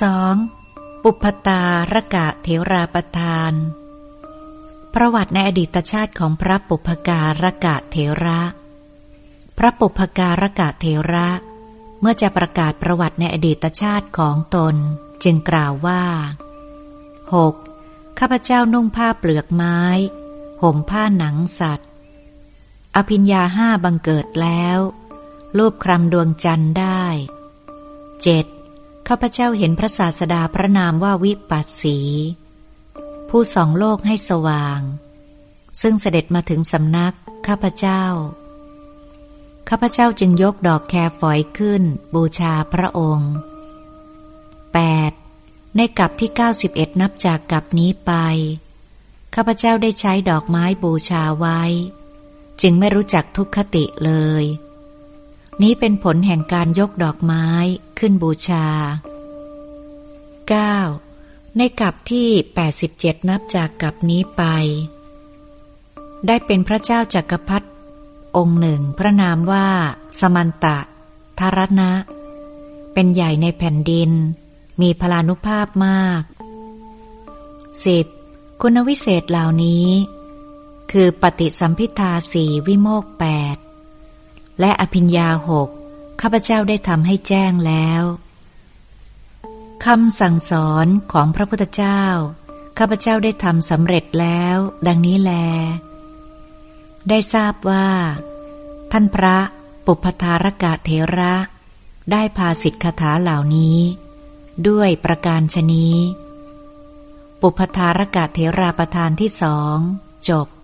2. ปุพตาระกะเทราประทาน ประวัติในอดีตชาติของพระปุพการะกะเทระ พระปุพการะกะเทระ เมื่อจะประกาศประวัติในอดีตชาติของตน จึงกล่าวว่า 6. ข้าพเจ้านุ่งผ้าเปลือกไม้ ห่มผ้าหนังสัตว์ อภิญญาห้าบังเกิดแล้ว รูปครำดวงจันทร์ได้ 7. ข้าพเจ้าเห็นพระศาสดาพระนามว่าวิปัสสี ผู้สองโลกให้สว่าง ซึ่งเสด็จมาถึงสำนักข้าพเจ้า ข้าพเจ้าจึงยกดอกแครฝอยขึ้น บูชาพระองค์ 8. ในกับที่ 91 นับจากกับนี้ไป ข้าพเจ้าได้ใช้ดอกไม้บูชาไว้ จึงไม่รู้จักทุกขติเลย นี้เป็นผลแห่งการยกดอกไม้ ขึ้นบูชา 9. ในกับที่ 87 นับจากกับนี้ไป ได้เป็นพระเจ้าจากักรพรรดิองค์หนึ่ง พระนามว่า สมันตะทารณะ เป็นใหญ่ในแผ่นดิน มีพลานุภาพมาก 10. คุณวิเศษเหล่านี้ คือปฏิสัมพิทาสีวิโมกแปดและอภิญญาหก ข้าพเจ้าได้ทำให้แจ้งแล้วคำสั่งสอนของพระพุทธเจ้า ข้าพเจ้าได้ทำสำเร็จแล้ว ดังนี้แล ได้ทราบว่า ท่านพระปุพธารกะเทระ ได้พาสิทธคาถาเหล่านี้ ด้วยประการชนี้ ปุพธารกะเทราประธานที่สอง จบ